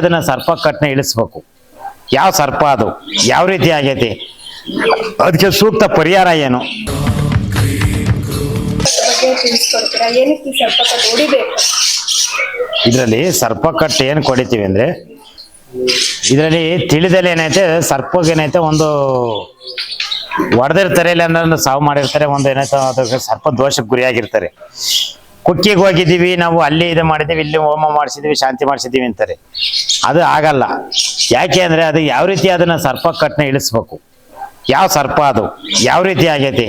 ಅದನ್ನ ಸರ್ಪ ಕಟ್ನ ಇಳಿಸ್ಬೇಕು. ಯಾವ ಸರ್ಪ ಅದು? ಯಾವ ರೀತಿ ಆಗೈತಿ? ಅದಕ್ಕೆ ಸೂಕ್ತ ಪರಿಹಾರ ಏನು? ಇದರಲ್ಲಿ ಸರ್ಪ ಕಟ್ ಏನು ಕೊಡಿತೀವಿ ಅಂದ್ರೆ ಇದರಲ್ಲಿ ತಿಳಿದಲ್ಲಿ ಏನೈತೆ ಸರ್ಪಗೇನೈತೆ ಒಂದು ಹೊಡೆದಿರ್ತಾರೆ ಇಲ್ಲ ಅಂದ್ರೆ ಸಾವು ಮಾಡಿರ್ತಾರೆ ಒಂದು ಏನೈತೆ ಅದಕ್ಕೆ ಸರ್ಪ ದೋಷಕ್ಕೆ ಗುರಿಯಾಗಿರ್ತಾರೆ. ಕುಕ್ಕಿಗೆ ಹೋಗಿದ್ದೀವಿ, ನಾವು ಅಲ್ಲಿ ಇದು ಮಾಡಿದ್ದೀವಿ, ಇಲ್ಲಿ ಹೋಮ ಮಾಡಿಸಿದೀವಿ ಶಾಂತಿ ಮಾಡಿಸಿದ್ದೀವಿ ಅಂತಾರೆ. ಅದು ಆಗಲ್ಲ. ಯಾಕೆ ಅಂದರೆ ಅದು ಯಾವ ರೀತಿ ಅದನ್ನು ಸರ್ಪ ಕಟ್ನ ಇಳಿಸ್ಬೇಕು? ಯಾವ ಸರ್ಪ ಅದು? ಯಾವ ರೀತಿ ಆಗೈತಿ?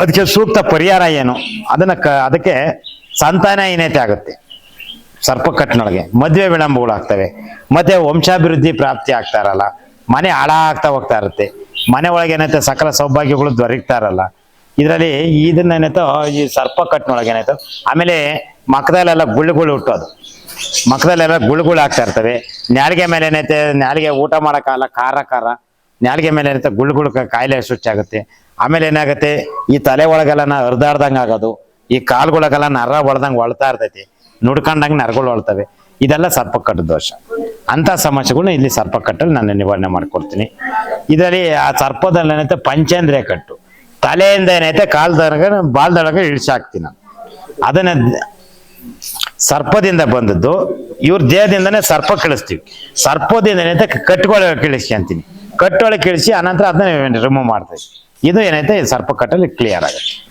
ಅದಕ್ಕೆ ಸೂಕ್ತ ಪರಿಹಾರ ಏನು? ಅದನ್ನ ಕ, ಅದಕ್ಕೆ ಸಂತಾನ ಏನೈತೆ ಆಗುತ್ತೆ? ಸರ್ಪಕಟ್ಟಿನೊಳಗೆ ಮದುವೆ ವಿಳಂಬಗಳಾಗ್ತವೆ ಮತ್ತೆ ವಂಶಾಭಿವೃದ್ಧಿ ಪ್ರಾಪ್ತಿ ಆಗ್ತಾ ಇರಲ್ಲ. ಮನೆ ಹಾಳಾಗ್ತಾ ಹೋಗ್ತಾ ಇರುತ್ತೆ. ಮನೆ ಒಳಗೆ ಏನೈತೆ ಸಕಲ ಸೌಭಾಗ್ಯಗಳು ದೊರಕ್ತಾ ಇರಲ್ಲ. ಇದರಲ್ಲಿ ಇದನ್ನ ಏನಾಯ್ತು, ಈ ಸರ್ಪಕಟ್ಟಿನೊಳಗೆ ಏನಾಯ್ತು, ಆಮೇಲೆ ಮಕ್ಕದಲ್ಲೆಲ್ಲ ಗುಳ್ಳುಗಳು ಹುಟ್ಟೋದು. ಮಕ್ಕದಲ್ಲೆಲ್ಲ ಗುಳ್ಳುಗಳು ಆಗ್ತಾ ಇರ್ತವೆ. ನಾಲಿಗೆ ಮೇಲೆ ಏನೈತೆ ನಾಲಿಗೆ ಊಟ ಮಾಡೋಕ್ಕಾಗಲ್ಲ, ಖಾರ ಖಾರ. ನಾಲಿಗೆ ಮೇಲೆ ಏನೈತೆ ಗುಳ್ಳುಗಳು ಕಾಯಿಲೆ ಸುಚ್ಚಾಗುತ್ತೆ ಆಮೇಲೆ ಏನಾಗುತ್ತೆ, ಈ ತಲೆ ಒಳಗೆಲ್ಲ ಹರಿದಾಡ್ದಂಗೆ ಆಗೋದು. ಈ ಕಾಲ್ಗೊಳಗೆಲ್ಲ ನರ ಒಳ್ದಂಗೆ ಒಳ್ತಾ ಇರ್ತೈತಿ. ನುಡ್ಕೊಂಡಂಗೆ ನರಗಳು ಒಳ್ತವೆ. ಇದೆಲ್ಲ ಸರ್ಪಕಟ್ಟು ದೋಷ. ಅಂತ ಸಮಸ್ಯೆಗಳನ್ನ ಇಲ್ಲಿ ಸರ್ಪಕಟ್ಟಲ್ಲಿ ನಾನು ನಿವಾರಣೆ ಮಾಡ್ಕೊಡ್ತೀನಿ. ಇದರಲ್ಲಿ ಆ ಸರ್ಪದಲ್ಲಿ ಏನೈತೆ ಪಂಚೇಂದ್ರಿಯ ಕಟ್ಟು. ತಲೆಯಿಂದ ಏನೈತೆ ಕಾಲ್ದೊಳಗೆ ಬಾಲ್ದೊಳಗೆ ಇಳಿಸಾಕ್ತೀನಿ ನಾನು. ಅದನ್ನ ಸರ್ಪದಿಂದ ಬಂದದ್ದು. ಇವ್ರ ದೇಹದಿಂದನೇ ಸರ್ಪ ಕಳಿಸ್ತೀವಿ. ಸರ್ಪದಿಂದ ಏನೈತೆ ಕಟ್ಟುಗೊಳಗೆ ಅಂತೀನಿ. ಕಟ್ಟೊಳಗೆ ಕಳಿಸಿ ಅನಂತರ ಅದನ್ನ ರಿಮೂವ್ ಮಾಡ್ತೀವಿ. ಇದು ಏನೈತೆ, ಸರ್ಪ ಕಟ್ಟಲ್ಲಿ ಕ್ಲಿಯರ್ ಆಗುತ್ತೆ.